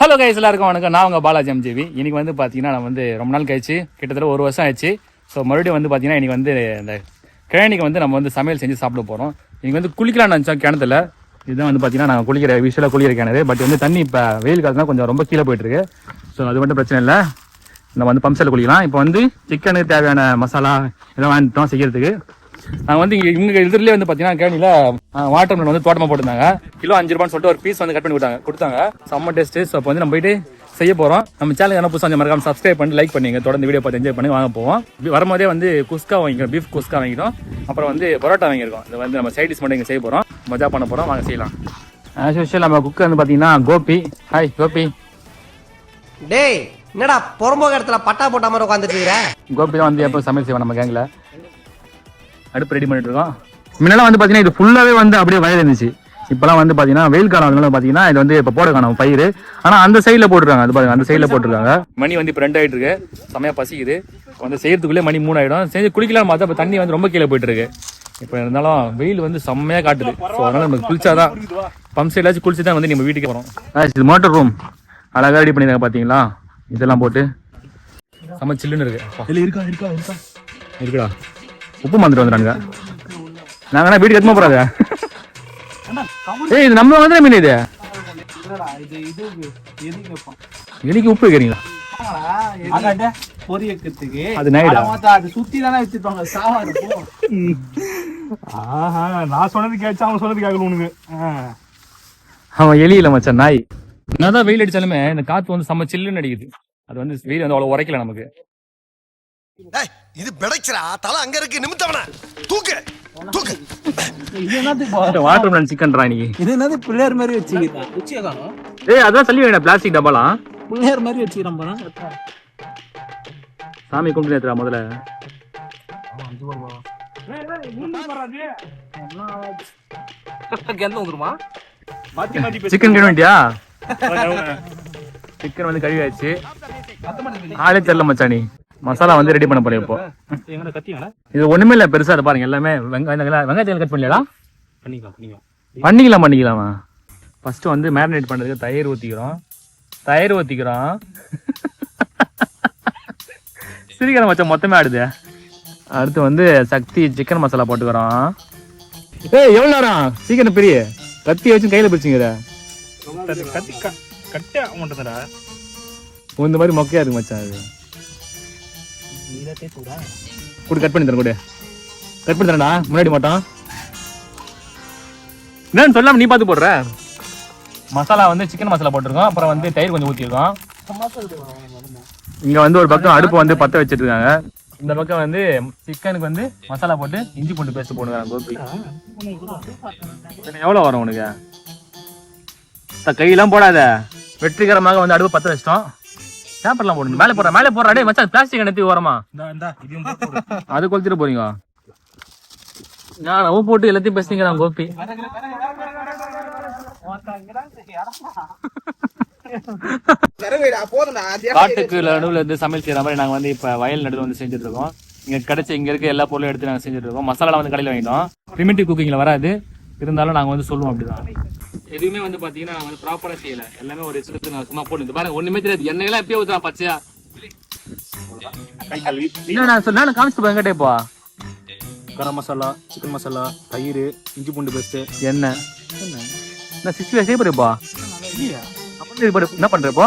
Hello guys எல்லாருக்கும் வணக்கம். நான் உங்கள் பாலாஜி எம்ஜிவி இன்னைக்கு வந்து பார்த்தீங்கன்னா நான் வந்து ரொம்ப நாள் கழிச்சு கிட்டத்தட்ட ஒரு வருஷம் ஆயிடுச்சு. ஸோ மறுபடியும் வந்து பார்த்தீங்கன்னா இன்றைக்கி வந்து இந்த கிழனிக்கு வந்து நம்ம வந்து சமையல் செஞ்சு சாப்பிட போகிறோம் இன்றைக்கி வந்து குளிக்கலாம்னு நினச்சோம் கிணத்துல. இதுதான் வந்து பார்த்தீங்கன்னா நான் குளிக்கிற விஷயம் குளிக்கிற கிணறு பட் வந்து தண்ணி இப்போ வெயில் காலத்துல கொஞ்சம் ரொம்ப கீழே போயிட்டுருக்கு. ஸோ அது மட்டும் பிரச்சனை இல்லை. நம்ம வந்து பம்ப் செல்ல குளிக்கலாம். இப்போ வந்து சிக்கனுக்கு தேவையான மசாலா இதெல்லாம் வாங்கிட்டோம் செய்கிறதுக்கு நாங்கள் வந்து இங்கே இவங்க இதுலேயே வந்து பார்த்தீங்கன்னா கேணியில் வாட்டர் மெலன் வந்து தோட்டமாக போட்டிருந்தாங்க. கிலோ அஞ்சு ரூபான்னு சொல்லிட்டு ஒரு பீஸ் வந்து கட் பண்ணி கொடுத்தாங்க. கொடுத்தாங்க. செம்ம டேஸ்ட்டு ஸோ அப்போ வந்து நம்ம போயிட்டு செய்ய போகிறோம் நம்ம சேனல் என்ன புதுசாக மறக்காம சப்ஸ்கிரைப் பண்ணி லைக் பண்ணிங்க தொடர்ந்து வீடியோ பார்த்து என்ஜாய் பண்ணி வாங்க போவோம். வரும்போதே வந்து குஸ்கா வாங்கிக்கிறோம். பீஃப் குஸ்கா வாங்கிட்டோம் அப்புறம் வந்து பரோட்டா வாங்கியிருக்கோம். இது வந்து நம்ம சைடிஸ் மட்டும் இங்கே செய்ய போகிறோம் மஜா பண்ண போகிறோம் வாங்க செய்யலாம். ஆஸ் யூஷுவல் நம்ம குக்கு வந்து பார்த்தீங்கன்னா கோபி. ஹாய் கோபி. டேய் என்னடா புறம்போக இடத்துல பட்டா போட்ட மாதிரி உட்காந்துட்டு இருக்கிற? கோபி தான் வந்து எப்போ சமையல் செய்வோம் நம்ம கேங்கில் அடுப்பு ரெடி பண்ணிட்டு இருக்கோம் முன்னெல்லாம் வந்து பார்த்தீங்கன்னா இது ஃபுல்லாகவே வந்து அப்படியே வயல் இருந்துச்சு. இப்போலாம் வந்து பார்த்தீங்கன்னா வெயில் காலம் அதனால பார்த்தீங்கன்னா இது வந்து இப்போ போட காணும் பயிர் ஆனால் அந்த சைடில் போட்டுருக்காங்க. அது பாருங்க அந்த சைடில் போட்டுருக்காங்க. மணி வந்து இப்போ ரெண்டு ஆயிட்டு இருக்கு. செமையாக பசிக்குது. வந்து செய்யறதுக்குள்ளே மணி மூணு ஆயிடும் செஞ்சு குளிக்கலாம் பார்த்தா இப்போ தண்ணி வந்து ரொம்ப கீழே போயிட்டு இருக்கு இப்போ இருந்தாலும் வெயில் வந்து செம்மையாக காட்டுது. ஸோ அதனால நம்ம குளிச்சாதான் பம்ப் சைடாச்சும் குளிச்சு தான் வந்து நம்ம வீட்டுக்கு போகிறோம் இது மோட்டர் ரூம் அழகாக ரெடி பண்ணியிருக்காங்க பார்த்தீங்களா இதெல்லாம் போட்டு. செம்ம சில்லுன்னு இருக்கு. இருக்கா இருக்கா இருக்கா? இருக்குடா. உப்பு மந்திரம் வந்துடுறாங்க நாங்க என்ன வீட்டுக்கு எத்தமா போறாங்க ஏய் இது நம்ம வந்து மீன் இது? எலிக்கு உப்பு வைக்கிறீங்களா? அது நைடா? அது சுத்தி தானே வச்சிருப்பாங்க ஆஹா நான் சொன்னது கேட்சா அவன் சொன்னது கேட்கல உனக்கு. அவன் எலி இல்ல மச்சான் நாய். என்னதான் வெயில் அடிச்சாலுமே இந்த காத்து வந்து செம்ம சில்லுன்னு அடிக்குது. அது வந்து வெயில் வந்து அவ்வளவு உரைக்கல நமக்கு. இது பிடைக்கிறா தலை அங்க இருக்கு. நிமித்தவன தூக்கு. தூக்கு. இது என்னது வாட்டர் மெலன் சிக்கன் இன்னைக்கு. இது என்னது? பிள்ளையார் மாதிரி வச்சுக்கிறேன் உச்சியை காணும் ஏய் அதான் சொல்லி வேணும் பிளாஸ்டிக் டப்பாலாம் பிள்ளையார் மாதிரி வச்சுக்கிறேன் போனா சாமி கும்பிட்டு நேத்துறா முதல்ல. கெந்த வந்துருமா? மாத்தி மாத்தி சிக்கன் கழுவிட்டியா சிக்கன் வந்து கழுவியாச்சு ஆளே தெரியல மச்சான். நீ மசாலா வந்து ரெடி பண்ண போறேன் இப்போ. இது ஒண்ணுமே இல்ல பெருசா பாருங்க எல்லாமே வெங்காயம் வெங்காயத்தை கட் பண்ணலடா பண்ணிக்கலாம் பண்ணிக்கலாம். பண்ணிக்கலாம் ஃபர்ஸ்ட் வந்து மேரினேட் பண்றதுக்கு தயிர் ஊத்திக்கிறோம். தயிர் ஊத்திக்கிறோம். சிரிக்கிற மச்சான் மொத்தமே ஆடுது. அடுத்து வந்து சக்தி சிக்கன் மசாலா போட்டுக்கிறோம். ஏய் எவ்வளவு நேரம்? சீக்கிரம் பெரிய. கத்தி வச்சு கையில பிடிச்சிங்கிற கத்தி கட்ட இந்த மாதிரி மொக்கையா இருக்கு மச்சான் அது. கூட கட் பண்ணி தரேன் குடு. கட் பண்ணி தரேன்டா. முன்னாடி மாட்டோம். என்னன்னு சொல்லாம நீ பார்த்து போடுற. மசாலா வந்து சிக்கன் மசாலா போட்டிருக்கோம். அப்புறம் வந்து தயிர் கொஞ்சம் ஊற்றிருக்கோம் இங்க வந்து ஒரு பக்கம் அடுப்பு வந்து பத்த வச்சிட்டு இருக்காங்க. இந்த பக்கம் வந்து சிக்கனுக்கு வந்து மசாலா போட்டு இஞ்சி பூண்டு பேஸ்ட் போடுவாங்க கோபி. எவ்வளோ எவ்வளவு வரும் உனக்கு? கையெல்லாம் போடாத. வெற்றிகரமாக வந்து அடுப்பு பத்த வச்சிட்டோம். பேப்பர்லாம் போடணும் மேலே போடுற மேலே போடுற டேய் மச்சான் பிளாஸ்டிக் எடுத்து ஓரமா. அது கொளுத்திட்டு போறீங்க? நான் ரவ போட்டு எல்லாத்தையும் பேசுறீங்க கோபி. காட்டுக்கு நடுவுல இருந்து சமையல் செய்யற மாதிரி நாங்க வந்து இப்ப வயல் நடுவில் வந்து செஞ்சுட்டு இருக்கோம். இங்க கிடைச்ச இங்க இருக்க எல்லா பொருளும் எடுத்து நாங்க செஞ்சுட்டு இருக்கோம். மசாலா வந்து கடையில வாங்கிட்டோம். பிரிமிட்டிவ் குக்கிங்ல வராது. இருந்தாலும் நாங்க வந்து சொல்லுவோம் அப்படிதான். எதுவுமே வந்து பாத்தீங்கன்னா நாங்க வந்து ப்ராப்பரா செய்யல. எல்லாமே ஒரு இஷ்டத்துக்கு நான் சும்மா போட்டு பாருங்க ஒண்ணுமே தெரியாது. எண்ணெய் எல்லாம் எப்பயே ஊத்துறா பச்சையா? இல்ல நான் சொன்ன நான் காமிச்சு போங்க போ கரம் மசாலா சிக்கன் மசாலா தயிர் இஞ்சி பூண்டு பேஸ்ட் என்ன? நான் சிக்ஸ்டி செய்ய போறேப்பா என்ன பண்றப்போ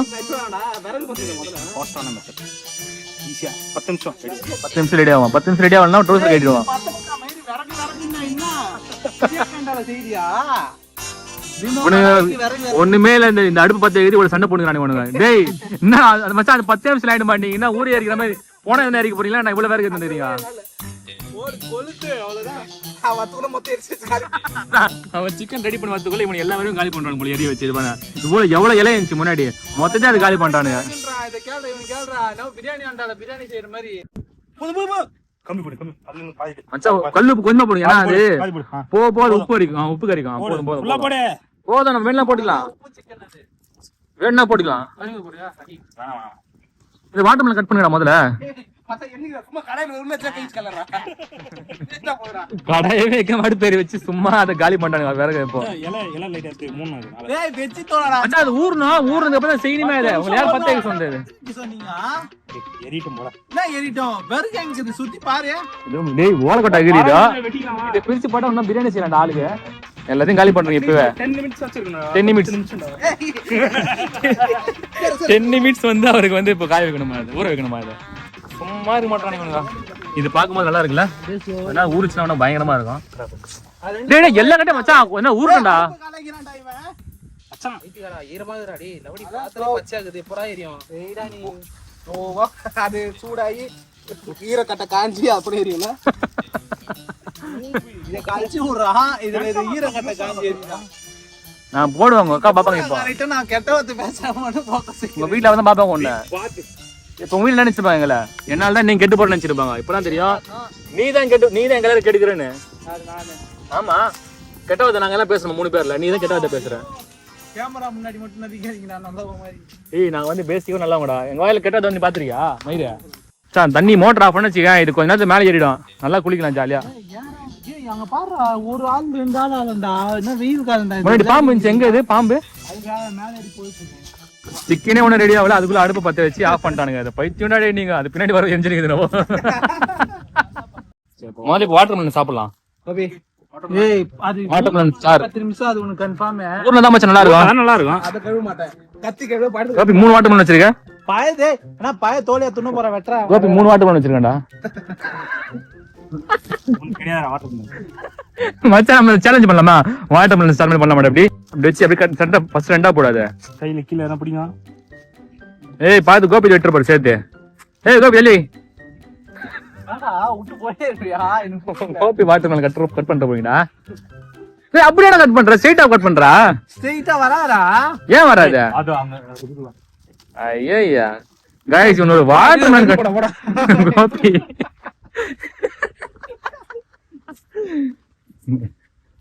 ஈஸியா பத்து நிமிஷம். பத்து நிமிஷம் ரெடி ஆகும்? பத்து நிமிஷம் ரெடி ஆகலாம் ட்ரோசர் கட்டிடுவோம் ஒண்ணுமே இல்ல இந்த இந்த அடுப்பு பத்து எழுதி ஒரு சண்டை போடுங்க டேய் என்ன அது? மச்சான் அது பத்து நிமிஷம் ஆயிடும் மாட்டீங்க என்ன ஊரே இருக்கிற மாதிரி? போன என்ன அடிக்க போறீங்களா? நான் இவ்வளவு பேருக்கு தெரியுங்க அவன் சிக்கன் ரெடி பண்ணி வரதுக்குள்ள இவன் எல்லா வேலையும் காலி பண்றான் போல எரிய வச்சு இது பண்ண போல எவ்வளவு இலை இருந்துச்சு முன்னாடி? மொத்தத்தையும் அது காலி பண்றானுங்க கம்மி போடு கம்மி அதுல இருந்து பாதி மச்சான் கல்லு கொஞ்சமா போடுங்க ஏன்னா அது? போடு போக அது உப்பு கறிக்கும் ஆ, உப்பு கறிக்கும் போதும் போதும் ஃபுல்லா போதும். போடு. போதும் நம்ம வேணா போட்டுக்கலாம். வேணா போட்டுக்கலாம். இது வாட்டர் கட் பண்ணுடா முதல்ல? கடையே வைக்க மாட்டு பேர் வச்சு சும்மா அதை காலி பண்ணிட்டானுங்க விறகு இப்போ அது ஊர்ணும் ஊர்னதுக்கு அப்புறம் தான் செய்யணுமே அதை. உங்களை யார் பத்த சொன்னது பிரியாணி செய்யலாம் ஆளுங்க எல்லாத்தையும் காலி பண்றீங்க இப்பவே. 10 நிமிஷம் வச்சிருக்கணும் டென் நிமிட்ஸ் டென் நிமிட்ஸ் வந்து அவருக்கு வந்து இப்போ காய வைக்கணுமா ஊற வைக்கணுமா அது? சும்மா இருக்க மாட்டானுங்க இது பார்க்கும்போது நல்லா இருக்குல்ல? ஏன்னா ஊருச்சுனா பயங்கரமா இருக்கும். டேய் டேய், எல்லா கட்டையும் மச்சான் என்ன ஊருக்கண்டா கலக்கிறான்டா இவன். ஓ அது சூடாகி ஈரக்கட்டை காஞ்சி அப்படி எரியும்ல? இத கழிச்சு விடுறான் இதுல இது ஈரக்கட்டை காஞ்சி எரியுதான் நான் போடுவாங்க அக்கா பாப்பாங்க இப்போ. நான் கெட்ட வார்த்தை பேசாம போக்கஸ் உங்க வீட்ல வந்து பாப்பாங்க ஒண்ணு. இப்போ உங்க வீட்ல நினைச்சிருப்பாங்க எங்களை. என்னால தான் நீங்க கெட்டு போட்டு நினைச்சிருப்பாங்க. இப்பதான் தெரியும். நீ தான் கெட்டு நீ தான் எங்க எல்லாரும் கெடுக்கிறேன்னு. ஆமா. கெட்ட வார்த்தை நாங்க எல்லாம் பேசணும் மூணு பேர்ல. நீ தான் கெட்ட வார்த்தை பேசுற. கேமரா முன்னாடி மட்டும் நதிக்காதீங்க நான் நல்ல மாதிரி. ஏய் நான் வந்து பேசிக்கோ நல்லா கூடா எங்க வாயில கெட்டது வந்து பாத்திருக்கியா? மயிரு. சார் தண்ணி மோட்டர் ஆஃப் பண்ண வச்சுக்க இது கொஞ்ச நேரத்துக்கு மேலே ஏறிடும். நல்லா குளிக்கலாம் ஜாலியா ஏய் அங்க பாரு ஒரு ஆள் ரெண்டு ஆள் என்ன வெயில் பாம்பு எங்க இது? பாம்பு? மேல போயிட்டு சிக்கனே ஒண்ணு ரெடி ஆகல. அதுக்குள்ள அடுப்பு பத்த வச்சு ஆஃப் பண்ணிட்டானுங்க. அதை பைத்தியம் டேய் நீங்க? அது பின்னாடி வர எரிஞ்சிருக்குது நம்ம முதல்ல இப்போ வாட்டர் மெலன் சாப்பிடலாம் கோபி ஏய் அது வாட்டர் மெலன் சார் பத்து நிமிஷம் அது உனக்கு கன்ஃபார்ம் ஊர்ல தான் மச்சான் நல்லா இருக்கும். நல்லா இருக்கும் அதை கழுவ மாட்டேன். கத்தி கழுவ படுத்து கோபி மூணு வாட்டர் மெலன் வச்சிருக்க? பாயதே ஆனா பாய தோலியா துண்ணு போற வெட்டுறா. கோபி மூணு வாட்டர் மெலன் வச்சிருக்கேன்டா. மச்சான் நம்ம சேலஞ்ச் பண்ணலாமா? வாட்டர் மெலன் ஸ்டார்ட் பண்ண மாட்டேன் அப்படி? அப்படி வச்சு அப்படி கட் சட்டை ஃபர்ஸ்ட் ரெண்டா போடாத. கையில கீழே என்ன பிடிங்க. ஏய் பாத்து கோபி வெட்டுற பாரு சேர்த்து. ஏய் கோபி இருக்கியா? Gopi watermelon cut cut பண்ணிட்டு போறீங்கடா. ஏய் அப்படியே கட் பண்ற? ஸ்ட்ரைட்டா கட் பண்றா? ஸ்ட்ரெயிட்டா வராதா? ஏன் வராது? அது அங்க ஐயா காய்ஸ் உன்னோட watermelon cut Gopi.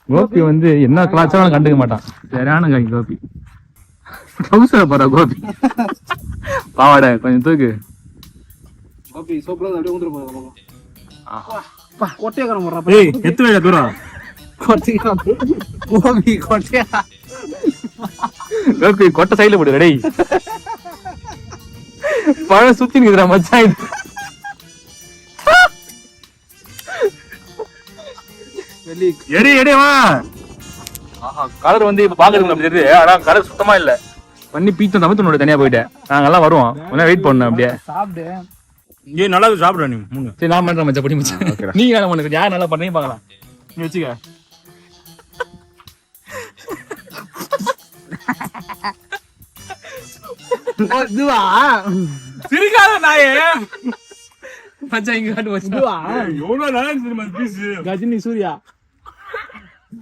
Gopi வந்து என்ன கலாச்சாரம் கண்டுக்க மாட்டான். சரியான காய் கோபி. ட்ரௌசர் பாரு கோபி. பாவாடை கொஞ்சம் தூக்கு. கோபி சோப்ல அப்படியே ஊந்துரு ஆஹா. கொட்டையக்காரன் போடுறா ஏய் எத்து வைக்க தூரம் கோபி கொட்டையா? கோபி கொட்டை சைடுல போடு ரெடி பழம் சுத்தி நிக்குதுடா மச்சான் எடி எடி வா. ஆஹா கலர் வந்து இப்ப பாக்குறதுக்கு அப்படி தெரியுது. ஆனா கலர் சுத்தமா இல்ல. பண்ணி பீத்தம் தமிழ் உன்னோட தனியா போயிட்டேன் நாங்க எல்லாம் வருவோம். கொஞ்சம் வெயிட் பண்ணணும் அப்படியே. சாப்பிடு ஏய் நல்லா சாப்பிடுற நீ மூணு. சரி நான் பண்றேன் படி மச்சான். நீ வேணாம் உனக்கு யார் நல்லா பண்ணி பார்க்கலாம். நீ வச்சுக்க. இதுவா? சிரிக்காத நாயே. மச்சான் இங்க காட்டு இதுவா? எவ்வளவு நல்லா இருந்துச்சு பீஸ் கஜினி சூர்யா.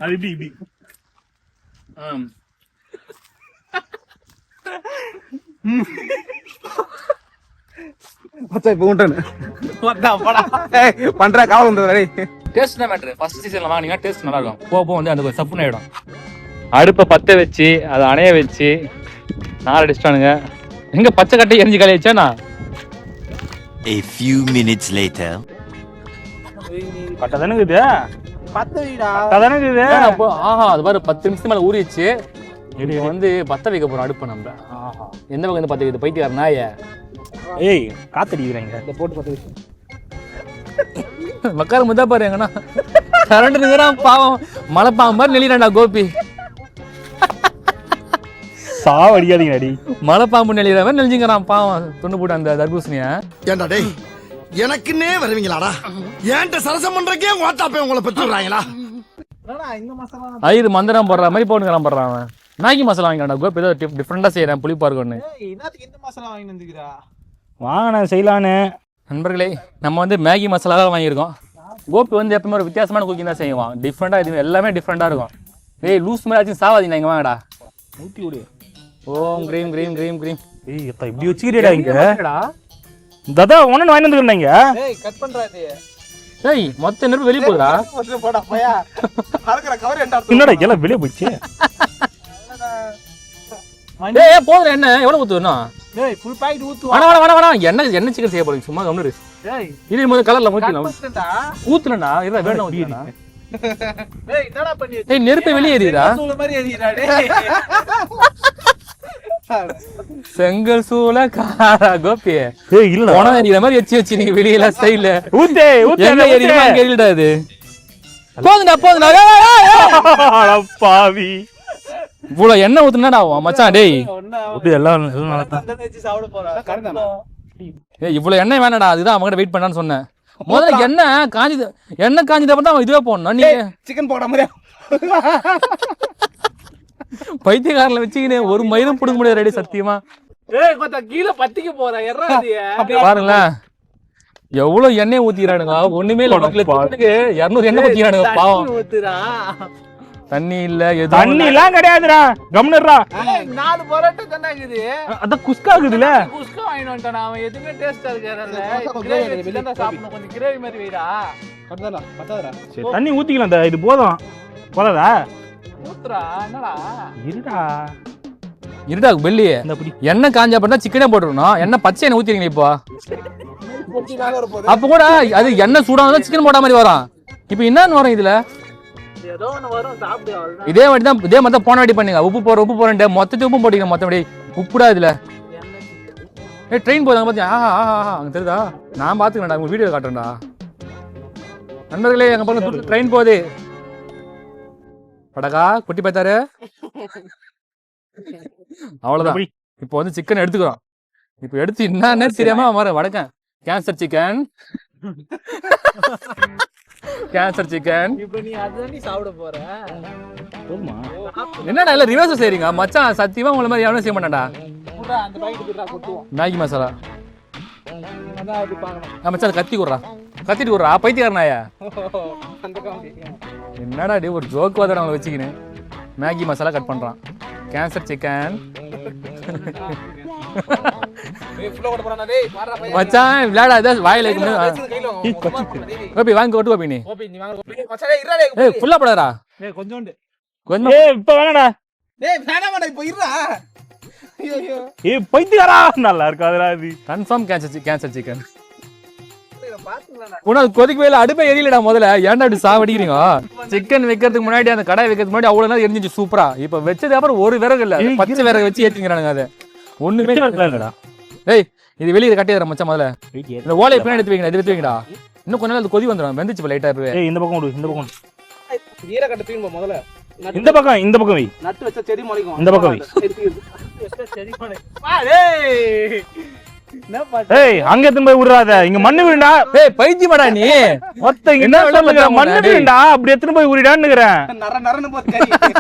அது இப்படி இப்படி. ஆம். மச்சா இப்ப உண்டனு வந்தா போடா ஏய் பண்ற காவல் வரே டேஸ்ட் தான் மேட்ரு ஃபர்ஸ்ட் சீசன்ல வாங்கினீங்கன்னா டேஸ்ட் நல்லா இருக்கும். போக போக வந்து அந்த சப்புன்னு ஆயிடும். அடுப்பை பத்த வச்சு அதை அணைய வச்சு நார் அடிச்சிட்டானுங்க. எங்க பச்சை கட்டை எரிஞ்சு காலி வச்சானா A few minutes later. கட்ட தானே இருக்குது பத்து வீடா கட்ட தானே இருக்குது அப்போ ஆஹா அது பாரு பத்து நிமிஷம் மேல ஊறிச்சு இப்போ வந்து பத்த வைக்க போறோம் அடுப்பை நம்ம. எந்த பக்கம் வந்து பத்த வைக்கிறது? பைத்தியார் நாய. ஏய் காத்தடிக்கிறாங்க. இந்த போட்டு பத்து வீடு மக்கார முத்தா பாரு எங்கண்ணா கரண்ட் நிற்கிறான் பாவம். மலைப்பாம்பு மாதிரி நெளிறான்டா கோபி. சாவ அடிக்காதீங்க அடி. மலைப்பாம்பு நெளிகிற மாதிரி நெளிஞ்சுங்கிறான் பாவம். துண்டு போட்டு அந்த தர்பூசணிய. ஏண்டா டேய்? எனக்குன்னே வருவீங்களாடா? ஏன்ட்ட சரசம் பண்றக்கே ஓட்டாப்பே உங்களை பெற்று விடுறாங்களா? என்னடா இந்த மசாலா ஐயரு மந்திரம் போடுற மாதிரி போட்டு போடுறான் அவன். மேகி மசாலா வாங்கிக்கலாம்டா கோபி ஏதோ டிஃப்ரெண்டா செய்யறேன் புளிப்பா இருக்கும்னு ஏய் என்னத்துக்கு இந்த மசாலா வாங்கி வந்துக்கிறா வாங்கண்ணா செய்யலான்னு. நண்பர்களே நம்ம வந்து மேகி மசாலா தான் வாங்கியிருக்கோம். கோபி வந்து எப்பவுமே ஒரு வித்தியாசமான குக்கிங் தான் செய்வான். டிஃப்ரெண்டா இது எல்லாமே டிஃப்ரெண்டா இருக்கும். டேய் லூஸ் மாதிரி ஆச்சும் சாவாதீங்க இங்க வாங்கடா. ஊட்டி விடு. ஓம் கிரீம் கிரீம் கிரீம் கிரீம். ஏய் இப்படி வச்சுக்கிறீடா இங்க? ததா ஒன்னு வாங்கி வந்துக்கிறேன் ஏய் கட் பண்றா இது. டேய் மொத்த நெருப்பு வெளிய போகுதா? போடா போயா. அறுக்கற கவர் என்ன என்னடா எல்லாம் வெளியே டேய் ஏய், போதும் என்ன? எவ்வளவு ஊத்துவேணும் ஏய் ஃபுல் பாக்கெட் ஊத்து வேணா வேணா வேணா என்ன என்ன சிக்கன் செய்ய போறீங்க? சும்மா கம்னு இரு. இது முதல்ல கலர்ல ஊத்திக்கலாம் ஊத்துலண்ணா இதான் வேணும் ஊத்தினா ஏய் நெருப்பு வெளியே எரியுதா செங்கல் சூள காரா கோபி. ஏய் இல்ல உணவு எரியுற மாதிரி வச்சு வச்சு நீங்க வெளியில ஸ்டைல ஊத்தே ஊத்தே எங்க எரியுமா அங்க எரியடா ஏய், ஏய். அட பாவி. இவ்வளவு எண்ணெய் ஊத்துனா மச்சான் டேய். ஊத்து எல்லாம் எல்லாம் நல்லா தான். ஏய் இவ்வளவு எண்ணெய் வேணாடா அதுதான் அவங்ககிட்ட வெயிட் பண்ணான்னு சொன்னேன். முதல்ல எண்ணெய் காஞ்சி எண்ணெய் காஞ்சது அப்புறம் தான் அவன் இதுவே போடணும். நீ சிக்கன் போட மாதிரியா பைத்தியக்காரில் வச்சுக்கினு ஒரு மயிரும் பிடுங்க முடியாது ரெடி சத்தியமா? கீழே பத்திக்க போறேன் பாருங்களேன். எவ்வளவு எண்ணெய் ஊத்திக்கிறானுங்க. ஒண்ணுமே இருநூறு எண்ணெய் ஊத்திக்கிறானுங்க பாவம். தண்ணி இல்ல தண்ணி எல்லாம் கிடையாதுடா. கம்னர்ரா நாலு பரோட்டா தானே இருக்குது அதான் குஸ்கா இருக்குதுல குஸ்கா வாங்கிட்டு வந்துட்டான் அவன். எதுவுமே டேஸ்டா தான் சாப்பிடணும். கொஞ்சம் கிரேவி மாதிரி வைடா. சரி தண்ணி ஊத்திக்கலாம் இது போதும். போதாதா? ஊத்துறா என்னடா? இருடா. இருடா வெள்ளி எண்ணெய் காஞ்ச தான் சிக்கனே போட்டுருணும் எண்ணெய் பச்சை எண்ணெய் ஊத்திருக்கீங்க இப்போ? அப்ப கூட அது எண்ணெய் சூடானதான் சிக்கன் போட்ட மாதிரி வரும். இப்போ என்னன்னு வரும் இதுல? இதே வாட்டி தான் இதே மாதிரி போன வாட்டி பண்ணுங்க. உப்பு போற உப்பு போறேன்ட்டு மொத்தத்தையும் உப்பு போட்டீங்க மொத்தபடி உப்புடா இதுல. ஏ ட்ரெயின் போதாங்க பாத்தியா? ஆஹா ஆஹா ஆஹா. அங்க தெரியுதா? நான் பாத்துக்கிறேன்டா உங்க வீடியோ காட்டுறேன்டா. நண்பர்களே எங்க பக்கம் ட்ரெயின் போகுது. படகா குட்டி பார்த்தாரு அவ்வளவுதான். இப்போ வந்து சிக்கன் எடுத்துக்கிறோம். இப்போ எடுத்து என்னன்னே தெரியாம வர வடக்கன். கேன்சர் சிக்கன் கேன்சர் சிக்கன் இப்ப நீ அதுதான் சாப்பிட போற. என்னடா எல்லாம் ரிவர்ஸ் செய்றீங்க? மச்சான் சத்தியமா உங்களை மாதிரி எவனும் செய்ய மாட்டான்டா. மேகி மசாலா மச்சான் கத்தி விட்றா கத்திட்டு அந்த காமெடி என்னடா டே ஒரு ஜோக் வாதம் அவங்களை வச்சுக்கினு மேகி மசாலா கட் பண்றான். கேன்சர் சிக்கன் ஏய் ஃபுல்லா ஓட போறானே டேய் பாறா பையன். மச்சான் விளையாடாத வாயில இருக்கு வாங்க. ஏய், நீ டேய் ஏய் ஃபுல்லா டேய் கொஞ்சோண்டு. கொஞ்சம் ஏய் இப்ப வேணாடா. டேய் வேணாமாடா இப்போ இருடா. ஏய் பைத்தியாரா நல்லா இருக்காதுடா இது. கன்ஃபார்ம் கேன்சர் கேன்சர் சிக்கன் உனக்கு கொதிக்கவே இல்லை அடுப்பே எரியலடா முதல்ல. ஏன்டா இப்படி சாவடிக்கிறீங்க? சிக்கன் வைக்கிறதுக்கு முன்னாடி அந்த கடை வைக்கிறதுக்கு முன்னாடி அவ்வளவு நேரம் எரிஞ்சிச்சு சூப்பரா. இப்ப வச்சது அப்புறம் ஒரு விறகு இல்ல பச்சை விறகு வச்சு ஏத்திங்கிறானுங்க அதை. ஒண்ணுமே இல்லடா. ஏய் இது வெளியே கட்டிடுற மச்சான் முதல்ல. இந்த ஓலையை பின்னாடி எடுத்து வைங்கடா இது எடுத்து வைங்கடா. இன்னும் கொஞ்ச நாள் அது கொதி வந்துடும் வெந்துச்சு லைட்டா இருக்கு இந்த பக்கம் விடு இந்த பக்கம் விடு. ஈர கட்ட தூக்கி போ முதல்ல இந்த பக்கம் இந்த பக்கம் வை. நட்டு வச்ச செடி முளைக்கும். இந்த பக்கம் வை. செடி முளைக்கும். ஏய் அங்க எத்தனை போய் விடுறாத? இங்க மண்ணு விடுடா. ஏய் பைத்தியமாடா நீ. மொத்த என்ன சொல்லுங்க? மண்ணு? விடுடா. அப்படி எத்தனை போய் உரிடான்னுக்கிறேன் நர நரன்னு போச்சு கறி.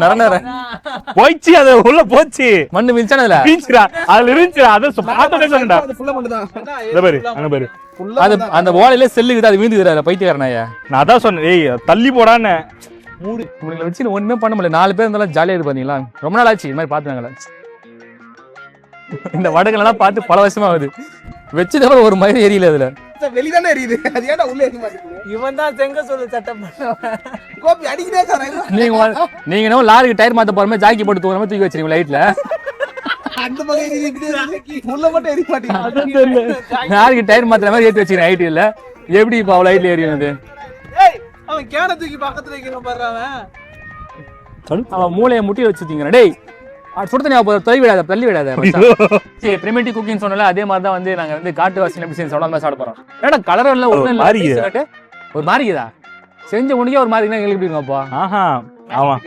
நர நர. போயிச்சு அது உள்ள போச்சு. மண்ணு மிதிச்சானே அதுல? அதுல இருந்துச்சுடா அதை சொன்னடா அது பாரு அங்க பாரு. அந்த ஓலையில செல்லுக்குது அது வீந்துக்குது அதுல பைத்தியக்காரனாயா நான் அதான் சொன்னேன். ஏய் தள்ளி போடான்னு. உங்களை வச்சு ஒண்ணுமே பண்ண முடியல. நாலு பேர் இருந்தாலும் ஜாலியா இது பாத்தீங்களா ரொம்ப நாள் ஆச்சு இது மாதிரி பாத்துனாங்களே இந்த வடகெல்லாம் பார்த்து பல வருஷமா ஆகுது. வச்சது அப்புறம் ஒரு மயிறு எரியல அதுல. வெளிதானே எரியுது. அது ஏன்டா உள்ள எரிய மாட்டேங்குது இவன் தான் செங்க சொல்லு சட்டம் கோபி அடிக்கிறே சார் நீங்க நீங்க என்ன லாரிக்கு டயர் மாத்த போற மாதிரி ஜாக்கி போட்டு தூக்குற மாதிரி தூக்கி வச்சிருக்கீங்க லைட்ல அந்த பக்கம் எரியுது. உள்ள மட்டும் எரிய மாட்டேங்குது. லாரிக்கு டயர் மாத்துற மாதிரி ஏத்தி வச்சிருக்கேன் ஐடி இல்ல எப்படி இப்போ அவள் லைட்ல எரியும் அது? ஏய் அவன் கேன தூக்கி பக்கத்துல வைக்கிறான் பாரு அவன். அவன் மூளையை முட்டி வச்சுட்டீங்க டேய். சுடு தண்ணி அப்போ தொலை விடாத தள்ளி விடாத சரி பிரிமிட்டி குக்கிங் சொன்னால அதே மாதிரி தான் வந்து நாங்க வந்து காட்டு வாசி எப்படி செஞ்சு சாப்பிட போறோம். ஏன்னா கலர் இல்ல ஒண்ணும் இல்ல. ஒரு மாறிக்குதா செஞ்ச உனக்கே ஒரு மாதிரி எங்களுக்கு எப்படி இருக்கும்ப்பா? ஆஹா அவன்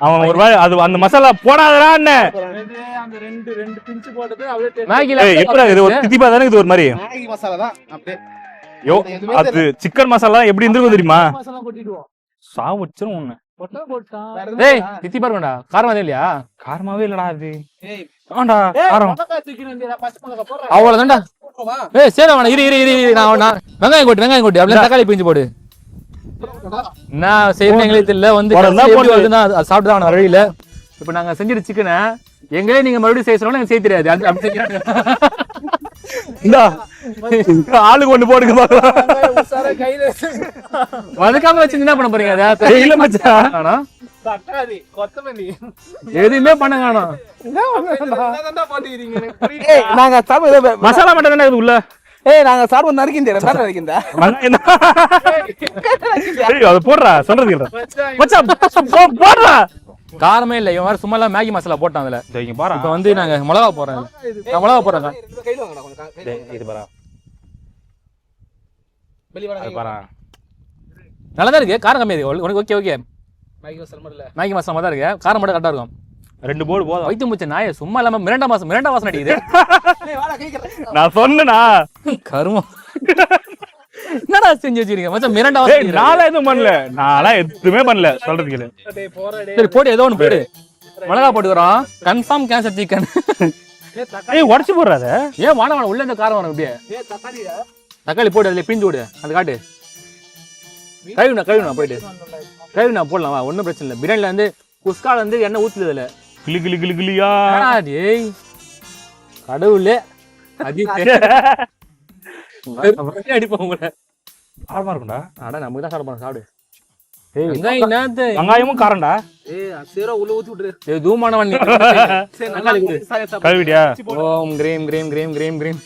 அவன் ஒரு மாதிரி அது அந்த மசாலா போடாதடான்னு அந்த ரெண்டு ரெண்டு பிஞ்சு போட்டது அப்படியே மேகில ஏய் எப்படா இது ஒரு தானே இது ஒரு மாதிரி மேகி மசாலா தான் அப்படியே. யோ அது சிக்கன் மசாலா எப்படி இருந்திருக்கும் தெரியுமா? மசாலா கொட்டிடுவோம். சாவச்சிரும் ஒண்ணு டேய் தித்தி பாருங்கடா காரம் அதே இல்லையா? காரமாவே இல்லடா அது. ஏய் ஆண்டா காரம் அவ்வளவுதான்டா? ஏய் சரி அவன இரு இரு இரு இரு நான் நான் வெங்காயம் கொட்டு வெங்காயம் கொட்டு அப்படியே தக்காளி பிஞ்சு போடு. நான் செய்யறது எங்களுக்கு தெரியல வந்து சாப்பிட்டு தான் வழியில இப்போ நாங்க செஞ்சிரு சிக்கனை எங்களே நீங்க மறுபடியும் செய்ய சொன்னா எனக்கு செய்ய தெரியாது. அது அப்படி செய்யறாங்க. இந்தா. ஆளுக்கு ஒண்ணு போடுங்க பாக்கலாம் வதக்காம வச்சு என்ன பண்ண போறீங்க? அதை ஏய், இல்ல மச்சான். காணோம். தக்காளி கொத்தமல்லி. எதுவுமே பண்ண காணோம் எனக்கு புரியல. மசாலா மட்டும் தானே உள்ள? ஏய் நாங்க சாப்பிட நறுக்கிந்தே சாப்பிட நறுக்கிந்தா வெங்காயம் தான். ஏய், அதை போடுறா சொல்றது போடுறா. காரமே இல்லை இவன் வேற சும்மா எல்லாம் மேகி மசாலா போட்டான் அதுல. இதோ இங்க பாரு. இப்போ வந்து நாங்க மிளகா போடுறோம் நான் மிளகா போடுறேன். கையில வாங்கடா கொஞ்சம் கை- டேய், இது பாரா. பாரா. நல்லா தான் இருக்கு காரம் கம்மியா இருக்கு. உனக்கு ஓகே ஓகே மைக் இல்ல. மேகி மசாலா தான் இருக்கு. காரம் மட்டும் கரெக்டாக இருக்கும். ரெண்டு போர்டு போதும். வைத்து முச்ச நாய சும்மா இல்லாம மிரண்டா மாசம் மிரண்டா வாசம் அடிக்குது. நான் சொன்னேனா? கருமம். என்னடா செஞ்சு வச்சிருக்கீங்க? மச்சான் மிரண்டா நான்லாம் எதுவும் பண்ணல. நான்லாம் எதுவுமே பண்ணல. சொல்றது கேளு. டேய் போறா டேய். சரி போடு ஏதோ ஒன்று போடு. மிளகா போட்டுக்கிறோம் கன்ஃபார்ம் கேன்சர் சிக்கன் ஏய் உடச்சு போடுறாத. ஏன் வாட வாட உள்ள இந்த காரம் வரும் அப்படியே தக்காளி போடு அதில் பிஞ்சு விடு அது காட்டு. கழுவினா கழுவினா போயிட்டு. கழுவினா போடலாம் வா ஒன்றும் பிரச்சனை இல்லை. பிரியாணியில் வந்து குஸ்கால வந்து எண்ணெய் ஊற்றுல இதில் கிளி கிளி கிளி கிளியா? டேய்? கடவுளே. அது அடிப்போம். உங்களை? ஆழமா இருக்கும்டா. அட நமக்கு தான் சாப்பிட. சாப்பிடு வெங்காயம் என்னது வெங்காயமும் காரம்டா. ஏய் சீரா உள்ள ஊத்தி விட்டுரு. ஏய் தூமானவன் நீ. சரி தக்காளி கொடு. சாரி சாப்பிடு. கழுவிடியா ஓம் கிரீம் கிரீம் கிரீம் கிரீம் கிரீம்.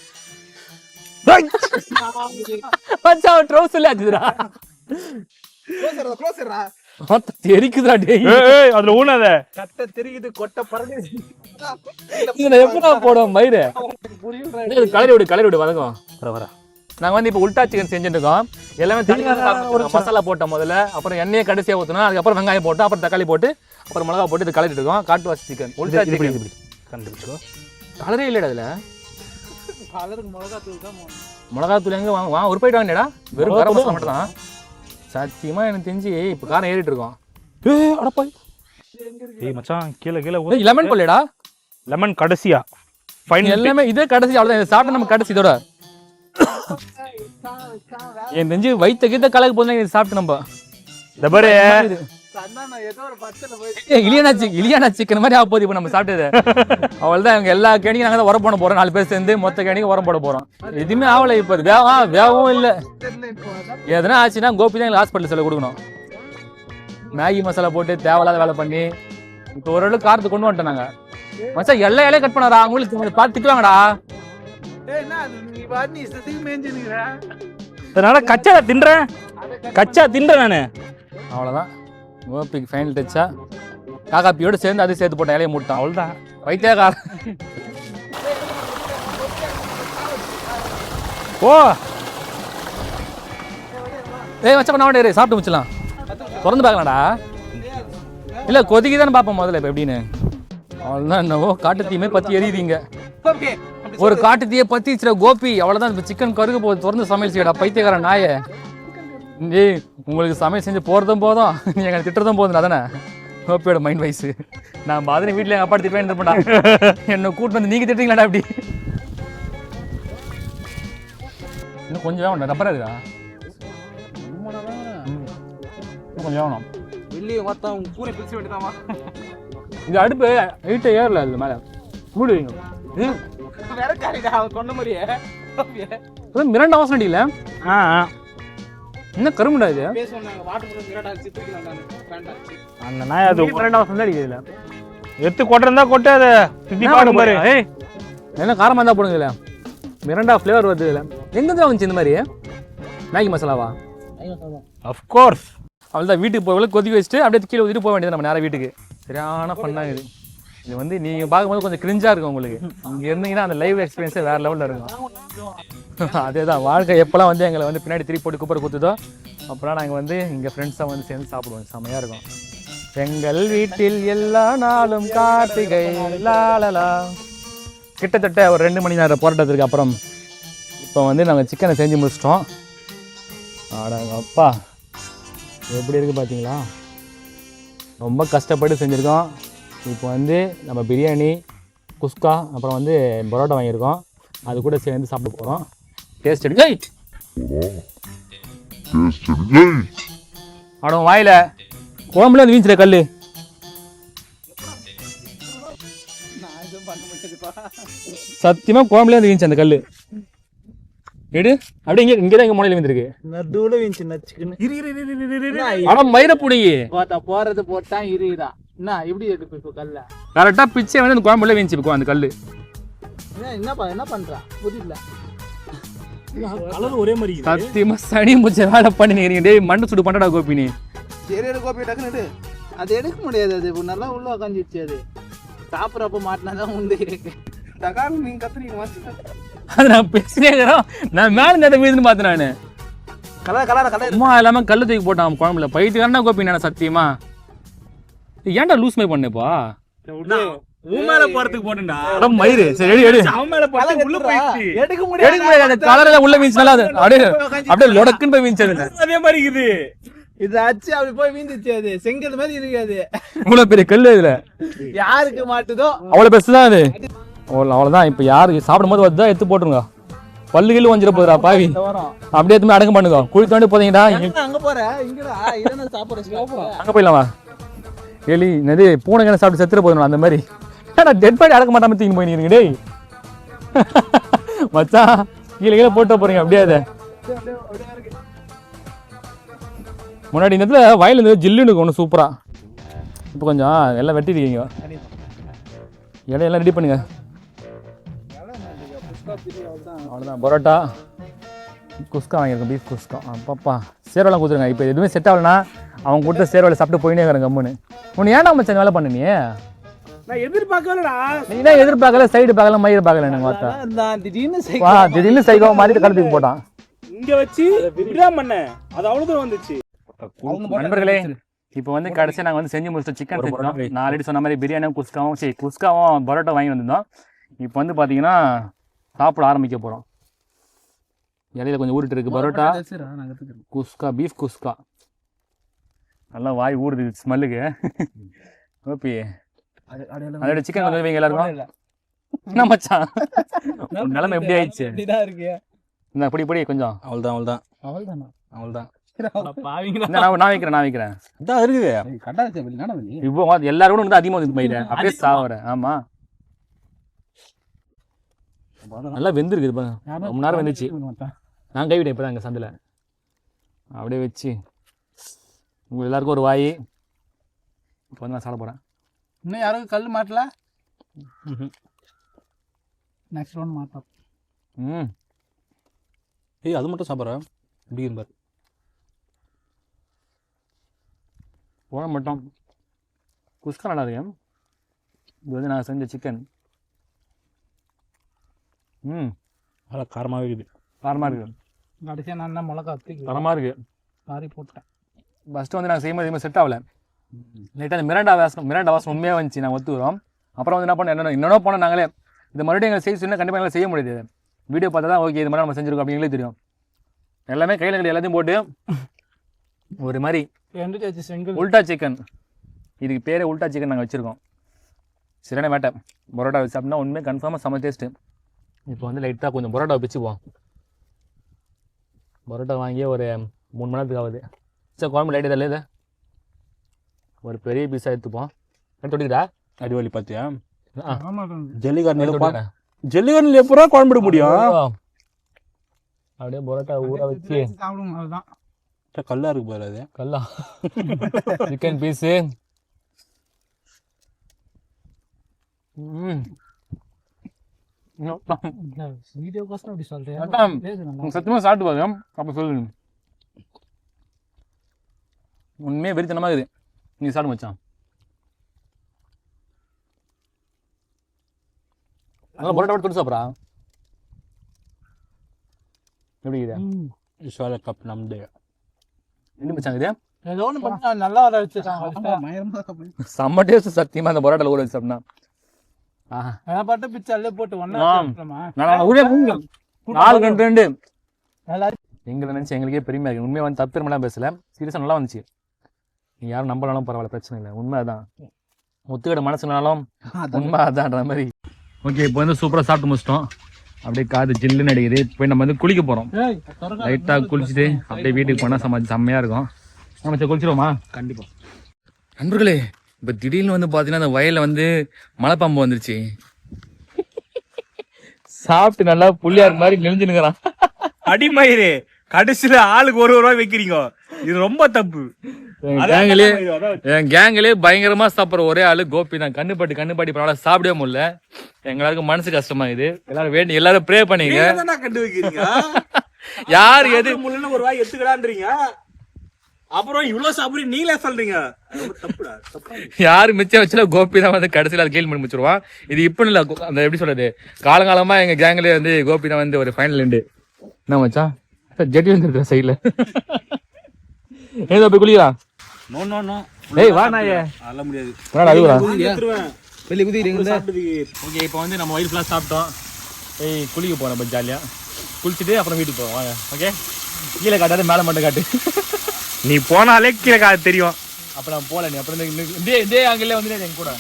மச்சான் ட்ரௌசர்ல ஆச்சுதுடா க்ளோஸர்டா க்ளோஸர்டா மொத்த தெரிக்குதுடா டேய். ஏய் அதுல ஊனாத. கட்ட தெரியுது கொட்டை பறந்து இதுல எப்படா போடும் மயிறு? இது கலரி விடு கலரி விடு வதங்கும் வர வர. நாங்க வந்து இப்போ உல்டா சிக்கன் செஞ்சுட்டு இருக்கோம். எல்லாமே தனியாக மசாலா போட்ட முதல்ல அப்புறம் எண்ணெயை கடைசியா ஊற்றணும் அதுக்கப்புறம் வெங்காயம் போட்டு அப்புறம் தக்காளி போட்டு அப்புறம் மிளகா போட்டு இது கலரிட்டு இருக்கோம். காட்டுவாசி சிக்கன் உல்டா சிக்கன் கண்டுபிடிச்சோ கலரே இல்லைடா அதுல கலருக்கு மிளகா தூள் தான் மிளகாத்தூள் எங்க வாங்க வா ஒரு போயிட்டு வாங்கிடா வெறும் கரம் மசாலா மட்டும் தான் சத்தியமா எனக்கு தெரிஞ்சு இப்போ காரம் ஏறிட்டு இருக்கோம். ஏய் அடப்பா ஏய் மச்சான் கீழே கீழே லெமன் கொள்ளையடா லெமன் கடைசியா. ஃபைனல் எல்லாமே இதே கடைசி அவ்வளோதான் இதை சாப்பிட்டு நம்ம கடைசி இதோட. என் தெரிஞ்சு வைத்த கீத்த கலக்கு போதும் இது சாப்பிட்டு நம்ம. இந்த பாரு இலியானா சிக்கன் மாதிரி ஆக போகுது இப்போ நம்ம சாப்பிட்டது. அவள் தான் எல்லா கேணிக்கும் நாங்கள் தான் உரம் போட போறோம். நாலு பேர் சேர்ந்து மொத்த கேணிக்கும் உரம் போட போறோம். எதுவுமே ஆகலை இப்போ வேவா வேகவும் இல்லை. எதனா ஆச்சுன்னா கோபி தான் எங்களுக்கு ஹாஸ்பிட்டல் செலவு கொடுக்கணும். மேகி மசாலா போட்டு தேவையில்லாத வேலை பண்ணி இப்போ ஓரளவுக்கு காரத்து கொண்டு வந்துட்டோம் நாங்கள் மச்சான் எல்லா இலையும் கட் பண்ணாரா அவங்களுக்கு பார்த்து அதனால கச்சா தின்றேன். கச்சா தின்றேன் நானு. அவ்வளோதான் கோபிக்கு ஃபைனல் டச்சா காக்காப்பியோட சேர்ந்து அது சேர்த்து போட்ட இலையை மூட்டான். அவ்வளவுதான். வைத்தியக்கார ஓ. ஏய் வச்சப்ப நான் இரு சாப்பிட்டு முடிச்சலாம் திறந்து பார்க்கலாம்டா. இல்லை கொதிக்கி தானே பார்ப்போம் முதல்ல இப்போ எப்படின்னு. அவ்வளோதான் என்னவோ. காட்டு தீ மாதிரி பற்றி எரியுதீங்க ஓகே. ஒரு காட்டு தீயை பற்றிச்சுட கோபி அவ்வளோதான் இப்போ சிக்கன் கருகு போகுது திறந்து சமையல் செய்யடா பைத்தியக்காரன் நாயே. ஏய் உங்களுக்கு சமையல் செஞ்சு போகிறதும் போதும் நீ எங்களை திட்டுறதும் போதும் அதானே? கோபியோட மைண்ட் வைஸ் நான் மாதிரி வீட்டில் எங்கள் அப்பா திட்டு இருப்பேன்டா என்னை கூட்டு வந்து நீங்கள் திட்டுறீங்களாடா அப்படி இன்னும் கொஞ்சம் வேணும் ரப்பரா இருக்கா கொஞ்சம் வேணும் வெளியே பார்த்தா உன் பூனை பிரிச்சு வேண்டியதாமா இது அடுப்பு ஹீட்டை ஏறல அது மேலே. மூடி வைங்க. இது வேற காரிடா அவன் சொன்ன மாதிரியே. இது மிரண்ட வாசனை அடிக்கல ஆ ஆ. என்ன கரும்புடா இது? அந்த நாய் அது மிரண்ட வாசனை தான் அடிக்குது இதுல. எத்து கொட்டுறதா கொட்டு அதை திட்டி பாடும் பாரு. ஏய் என்ன காரமாக இருந்தால் போடுங்க இதில்? மிரண்டா ஃப்ளேவர் வருது இதில். எங்கேருந்து வந்துச்சு இந்த மாதிரி? மேகி மசாலாவா ஆஃப் கோர்ஸ் அவள் தான் வீட்டுக்கு போகல கொதிக்க வச்சுட்டு அப்படியே கீழே ஊற்றிட்டு போக வேண்டியது நம்ம நேரம் வீட்டுக்கு. சரியான பண்ணாங்க இது இது வந்து நீங்கள் பார்க்கும்போது கொஞ்சம் கிரிஞ்சாக இருக்கும் உங்களுக்கு. இங்கே இருந்தீங்கன்னா அந்த லைவ் எக்ஸ்பீரியன்ஸே வேறு லெவலில் இருக்கும். அதே தான் வாழ்க்கை எப்போல்லாம் வந்து எங்களை வந்து பின்னாடி திருப்பி போட்டு கூப்பிட குத்துதோ அப்புறம் நாங்கள் வந்து இங்கே ஃப்ரெண்ட்ஸாக வந்து சேர்ந்து சாப்பிடுவோம். செமையாக இருக்கும். எங்கள் வீட்டில் எல்லா நாளும் கார்த்திகை லாலலா கிட்டத்தட்ட ஒரு ரெண்டு மணி நேரம் போராட்டத்திற்கு அப்புறம் இப்போ வந்து நாங்கள் சிக்கனை செஞ்சு முடிச்சிட்டோம். ஆடாங்க அப்பா. எப்படி இருக்குது பார்த்தீங்களா ரொம்ப கஷ்டப்பட்டு செஞ்சுருக்கோம். இப்போ வந்து நம்ம பிரியாணி குஸ்கா அப்புறம் வந்து பரோட்டா வாங்கியிருக்கோம். அது கூட சேர்ந்து சாப்பிட போகிறோம் டேஸ்ட்! அட உன் வாயில குழம்புல வந்து வீஞ்சிட கல் சத்தியமாக குழம்புல வந்து வீஞ்சு அந்த கல் எடு. அப்படியே இங்கே இங்கே தான் இங்கே முனையில் வந்துருக்கு நடுவுல வீச்சு நச்சுக்குன்னு இரு இரு இரு இரு போறது போட்டா இருடா என்ன எப்படி எடுப்பு இப்போ கல்ல? கரெக்டாக பிச்சை வந்து அந்த குழம்புல வீஞ்சு இருக்கும் அந்த கல் என்ன என்னப்பா என்ன பண்றா? புரியல. கலர் ஒரே மாதிரி. சத்தியமா சனி முச்ச வேலை பண்ணி டேய் மண்டை சுடு பண்ணடா கோபி நீ. சரி எடு கோப்பி டக்குன்னு. அது எடுக்க முடியாது அது. இப்போ நல்லா உள்ள உக்காந்துச்சு அது. சாப்பிட்றப்ப மாட்டினா தான் உண்டு டகாரு நீங்க கத்துறீங்க வந்து அது நான் பேசினே. நான் மேல இந்த வீதுன்னு பார்த்தேன் நானு. Colour colour colour. சும்மா இல்லாம கல்லு தூக்கி போட்டான் குழம்புல. பைத்துக்காரனா கோபி நான் சத்தியமா? ஏன்டா லூஸ் மாதிரி பண்ணேப்பா உன் மேல போறதுக்கு போட்டுண்டா அடம் மயிறு. சரி எடு எடு. அவன் மேல போறது உள்ள போயிடுச்சு. எடுக்க எடுக்க முடியாது. அந்த கலர்ல உள்ள வீழ்ச்சினால அது. அப்படியே அப்படியே லொடக்குன்னு போய் வீழ்ச்சது அதே. மாதிரி இருக்குது. இது அச்சு அப்படி போய் வீந்துச்சு அது. செங்கல் மாதிரி இருக்காது இவ்வளவு பெரிய கல்லு இதுல. யாருக்கு மாட்டுதோ? அவ்வளவு பெருசு தான் அது. அவ்வளோ அவ்வளோதான் இப்போ யாரு சாப்பிடும்போது வந்து எடுத்து போட்டுருங்க. பல்லு கில்லு வஞ்சிட பாவி. அப்படியே எடுத்து அடங்க பண்ணுங்க. குழி தோண்டி போதீங்கடா அங்க போற? இங்கடா சாப்பிடுற அங்கே போயிடலாமா? எலி என்னது பூனை கணக்கு சாப்பிட்டு செத்துற போதும் அந்த மாதிரி? ஏன்னா டெட் பாடி அடக்க மாட்டாமல் தூக்கி போயிருக்கீங்க டேய். மச்சான் கீழே கீழே போட்டு போகிறீங்க அப்படியே அதை. முன்னாடி இந்த இடத்துல வயல் இருந்து ஜில்லுன்னு இருக்கும் ஒன்று சூப்பராக இப்போ கொஞ்சம் எல்லாம் வெட்டிருக்கீங்க. இடையெல்லாம் ரெடி பண்ணுங்க. அவ்வளோதான் பரோட்டா. குஸ்கா வாங்கியிருக்கோம் பீஃப் குஸ்கா. அப்பப்பா சேரெல்லாம் கொடுத்துருங்க. இப்போ எதுவுமே செட் ஆகலனா அவங்க கொடுத்த சேர்வலை சாப்பிட்டு போயினே இருக்கிறேன் கம்முன்னு. உன்னை ஏன்டா மச்சான் வேலை பண்ண நீ நான் எதிர்பார்க்கலடா நீ தான் எதிர்பார்க்கல சைடு பார்க்கல மயிர் பார்க்கல எனக்கு பார்த்தா. திடீர்னு வா திடீர்னு மாறிட்டு போட்டான். இங்க வச்சு இப்படிதான் பண்ணேன் அது அவ்வளவு தூரம் வந்துச்சு. நண்பர்களே இப்போ வந்து கடைசியாக நாங்கள் வந்து செஞ்சு முடிச்சோம் சிக்கன் செஞ்சோம். நான் ஆல்ரெடி சொன்ன மாதிரி பிரியாணியும் குஸ்காவும் சரி குஸ்காவும் பரோட்டா வாங்கி வந்திருந்தோம். இப்போ வந்து பார்த்தீங்கன்னா சாப்பிட ஆரம்பிக்க போகிறோம் இலையில கொஞ்சம் ஊறிட்டு இருக்கு. பரோட்டா குஸ்கா பீஃப் குஸ்கா. நல்லா வாய் ஊறுது ஸ்மெல்லுக்கு. ஓபி அதோட சிக்கன் கொஞ்சம் வைங்க எல்லாருக்கும். என்ன மச்சான்? நிலைமை எப்படி ஆயிடுச்சு? இந்த படி படி கொஞ்சம். அவ்வளவுதானா அவ்வளவுதான் பாவீங்களா. இந்த நான் நான் வைக்கிறேன் நான் வைக்கிறேன். அதான் இருக்குது. இப்போ எல்லாரும் வந்து அதிகமாக வந்து மயில அப்படியே சாவற ஆமா. நல்லா வெந்திருக்கு இது பாருங்க ரொம்ப நேரம் வெந்துச்சு. நான் கைவிட்டேன் இப்போ தான் சந்தில். அப்படியே வச்சு. உங்கள் எல்லாருக்கும் ஒரு வாய். இப்போ வந்து நான் சாப்பிட போகிறேன் இன்னும் யாரும் கல் மாட்டல? நெக்ஸ்ட் ரவுண்ட் மாட்டோம் ம். ஏய் அது மட்டும் சாப்பிட்றேன் இப்படி பாரு போட மாட்டோம். குஸ்கா நல்லா இருக்கு. இது வந்து நான் செஞ்ச சிக்கன் ம். நல்லா காரமாகவே இருக்குது. காரமாக இருக்குது கடைசியா நான் என்ன மிளகா தரமாக இருக்குது காரி போட்டேன். ஃபஸ்ட்டு வந்து நாங்கள் செய்யும்போது எதுவுமே செட் ஆகல. லைட்டாக அந்த மிராண்டா வாசனம் மிராண்டா வாசனம் உண்மையாக வந்துச்சு நாங்கள் ஒத்துக்கிறோம். அப்புறம் வந்து என்ன பண்ணோம் என்னென்ன என்னென்ன போனோம் நாங்களே. இது மறுபடியும் எங்களை செய்ய சொன்னால் கண்டிப்பாக எங்களை செய்ய முடியாது. வீடியோ பார்த்தா தான் ஓகே இது மாதிரி நம்ம செஞ்சிருக்கோம் அப்படிங்களே தெரியும். எல்லாமே கையில் கையில் எல்லாத்தையும் போட்டு ஒரு மாதிரி உல்டா சிக்கன் இதுக்கு பேரே உல்டா சிக்கன் நாங்கள் வச்சுருக்கோம். சரியான வேட்டை பரோட்டா வச்சு சாப்பிட்டா உண்மையாக கன்ஃபார்மாக செம்ம டேஸ்ட்டு இப்போ வந்து லைட்டாக கொஞ்சம் பரோட்டா பிச்சுப்போம் பரோட்டா வாங்கி ஒரு மூணு மணி நேரத்துக்கு ஆகுது. சரி குழம்பு லைட்டு தரல இது ஒரு பெரிய பீஸாக எடுத்துப்போம். எடுத்து தொட்டிக்கிட்டா அடிவாளி பார்த்தியா தொட்டுக்கிறேன். ஜல்லிக்காரனில் எப்போ குழம்பிட முடியும்? அப்படியே பரோட்டா ஊற வச்சு. அதுதான் கல்லா இருக்கு பாரு அது. கல்லா. சிக்கன் பீஸு ம். வீடியோக்கோசரம் அப்படி சொல்றேன் சத்தியமா சாப்பிட்டு பாருங்க. அப்போ சொல்லுங்க. உண்மையே வெறித்தனமா இருக்குது நீ சாப்பிடு மச்சான். நல்லா பரோட்டா தொட்டு சாப்பிட்றா? எப்படி சோழ கப் நம்டு என்ன மச்சான் இது? ஏதோ ஒன்று பண்ணா நல்லா வர வச்சுருக்காங்க செம்ம டேஸ்ட் சத்தியமா அந்த பரோட்டால ஊற வச்சு சாப்பிட்டா ஆஹா நான் பட்டு பிச்சை அல்லே போட்டு ஒன்றா நாலு ரெண்டு ரெண்டு. நல்லா எங்களை நினச்சி எங்களுக்கே பெருமையாக உண்மையாக வந்து தப்பு பெருமைலாம் பேசல. சீரியஸாக நல்லா வந்துச்சு. நீ யாரும் நம்பலாலும் பரவாயில்ல பிரச்சனை இல்லை. உண்மை அதான் ஒத்துக்கிட மனசுனாலும் உண்மை அதான்ற மாதிரி. ஓகே இப்போ வந்து சூப்பராக சாப்பிட்டு முடிச்சிட்டோம். அப்படியே காது ஜில்லுன்னு அடிக்குது. போய் நம்ம வந்து குளிக்க போகிறோம் லைட்டாக குளிச்சுட்டு அப்படியே வீட்டுக்கு போனால் சம செம்மையாக இருக்கும். நம்ம சரி குளிச்சிருவோமா? கண்டிப்பாக நண்பர்களே இப்போ திடீர்னு வந்து பார்த்தீங்கன்னா அந்த வயலில் வந்து மலைப்பாம்பு வந்துருச்சு. சாப்பிட்டு நல்லா புள்ளியார் மாதிரி நெளிஞ்சுனுங்கிறான் அடிமயிறு கடைசியில ஆளுக்கு ஒரு ரூபாய் வைக்கிறீங்க. இது ரொம்ப தப்பு. கேங்கிலே என் கேங்கிலே பயங்கரமா சாப்பிட்ற ஒரே ஆளு கோபி தான். கண்ணுப்பட்டு கண்ணுப்பாட்டி பரவாயில்ல சாப்பிடவே முடியல. எங்க எல்லாருக்கும் மனசு கஷ்டமா இது எல்லாரும் வேண்டி எல்லாரும் ப்ரே பண்ணீங்க. கண்டு வைக்கிறீங்க? யார் எது ஒரு வாய் எடுத்துக்கடான்றீங்க? அப்புறம் இவ்வளவு சாப்பிடு நீங்களே சொல்றீங்க. யார் மிச்சம் வச்சுல கோபி தான் வந்து கடைசியில் கேள்வி பண்ணி முடிச்சிருவான் இது இப்போ இல்லை அந்த எப்படி சொல்றது? காலங்காலமா எங்க கேங்லேயே வந்து கோபி தான் வந்து ஒரு ஃபைனல் உண்டு என்ன மச்சான்? ஜெட்டி வந்துருக்க சைடில் ஏதோ போய் குளிக்கலாம் நோ நோ நோ டேய் வா நாயே. அதெல்லாம் முடியாது. என்னடா அதுவா வெளியே சாப்பிட்டதுக்கு ஓகே இப்போ வந்து நம்ம வயிறு ஃபுல்லாக சாப்பிட்டோம். ஏய் குளிக்க போகிறோம் நம்ம ஜாலியாக குளிச்சுட்டு அப்புறம் வீட்டுக்கு போவோம் வாங்க. ஓகே கீழே காட்டாத மேலே மட்டும் காட்டு. நீ போனாலே கீழே காது தெரியும். அப்போ நான் போகல நீ அப்புறம் இதே இதே அங்கே வந்து எங்க கூட.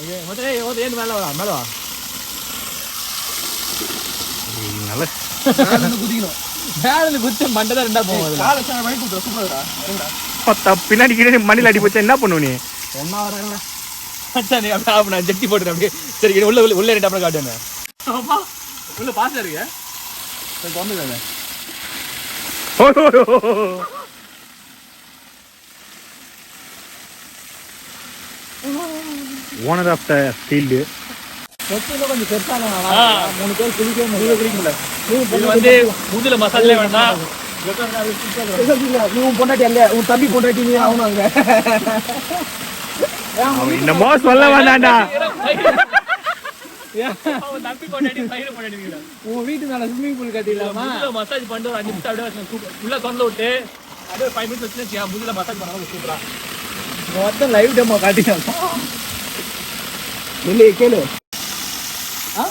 ஓகே மொத்தம் ஏன் மேலே வா மேலே வா. நல்ல குதிக்கணும். மேலே குச்சி மண்டை தான் ரெண்டா போகும் காலை கொடுத்துரு சூப்பர்டா பின்னாடி கீழே மண்ணில் அடி போச்சா என்ன பண்ணுவ நீ? வராங்க? மச்சான் நீ அப்படியே நான் ஜெட்டி போட்டுறேன் அப்படியே. சரி உள்ள உள்ள உள்ள ரெண்டு அப்புறம் காட்டுங்க உள்ள பாஸ் இருக்கு. சரி திறந்துக்காங்க. ஓனர் ஆஃப் த ஃபீல்டு கொஞ்சம் பெருசான மூணு பேர் குளிக்க முடியல. குளிக்க முடியல இது வந்து முதுல மசாலே வேண்டாம். நீ உன் பொண்டாட்டி அல்ல உன் தம்பி பொண்டாட்டி நீ அவனும் அங்க என்னமோ சொல்ல வேண்டாம்டா உன் வீட்டு மேல ஸ்விம்மிங் பூல் கட்டிடலாமா மசாஜ் பண்ணிட்டு ஒரு அஞ்சு நிமிஷம் அப்படியே உள்ள திறந்து விட்டு அப்படியே ஃபைவ் மினிட்ஸ் வச்சு முதுல மசாஜ் பண்ணாலும் சூப்பரா மொத்தம் லைவ் டெமோ காட்டிக்கலாம் வெளியே கேளு ஆ?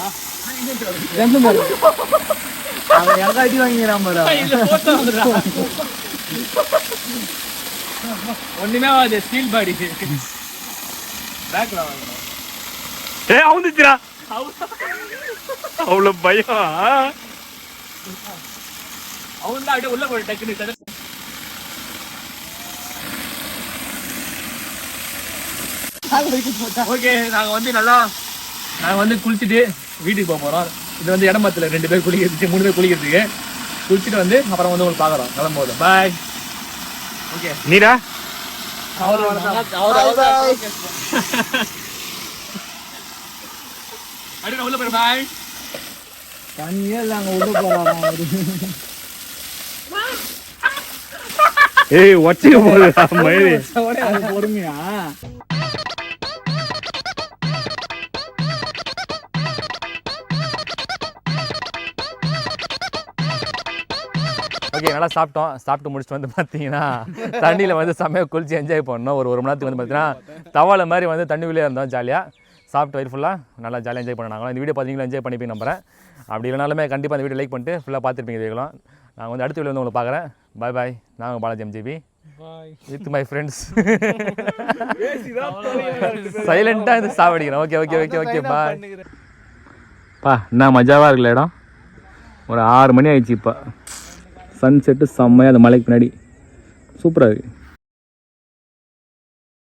அவன் எங்க அடி வாங்கிறான் பாரு ஒண்ணுமே ஆகாது ஸ்டீல் பாடி பேக்ல வாங்கணும் ஏ அவுந்துச்சுடா அவ்வளவு பயம். அவன் தான் அப்படியே உள்ள போய் டக்குனு தட ஓகே நாங்க வந்து நல்லா நாங்க வந்து குளிச்சுட்டு வீட்டுக்கு போக போறோம். இது வந்து இடமத்துல ரெண்டு பேர் குளிக்கிறதுக்கு மூணு பேர் குளிக்கிறதுக்கு. குளிச்சுட்டு வந்து அப்புறம் வந்து உங்களுக்கு பாக்குறோம் கிளம்பும்போது. பாய் ஓகே உள்ள போய் பாய் இல்ல அங்க உள்ள ஏய் அது பொறுமையா? ஓகே நல்லா சாப்பிட்டோம். சாப்பிட்டு முடிச்சுட்டு வந்து பார்த்தீங்கன்னா தண்ணியில் வந்து செம்மையாக குளிச்சு என்ஜாய் பண்ணோம் ஒரு ஒரு மணி நேரத்துக்கு வந்து பார்த்தீங்கன்னா தவாலை மாதிரி வந்து தண்ணிக்குள்ளே இருந்தோம் ஜாலியாக சாப்பிட்டு வயிறு ஃபுல்லாக நல்லா ஜாலியாக என்ஜாய் பண்ணாங்க இந்த வீடியோ பார்த்தீங்கன்னா என்ஜாய் பண்ணிப்பீங்க நம்புறேன் அப்படி இல்லைனாலுமே கண்டிப்பாக அந்த வீடியோ லைக் பண்ணிட்டு ஃபுல்லாக பார்த்துருப்பீங்க இதுகளும் நான் வந்து அடுத்த வீடியோ வந்து உங்களை பார்க்குறேன். பாய் பாய் நாங்கள் Balaji MGP with my friends சைலண்ட்டாக இது சாவடிக்கிறேன். Okay okay okay okay bye பா என்ன மஜாவாக இருக்குல்ல இடம்? ஒரு ஆறு மணி ஆயிடுச்சு இப்போ. சன் செட்டு செம்மையாக அந்த மலைக்கு பின்னாடி. சூப்பராக இருக்குது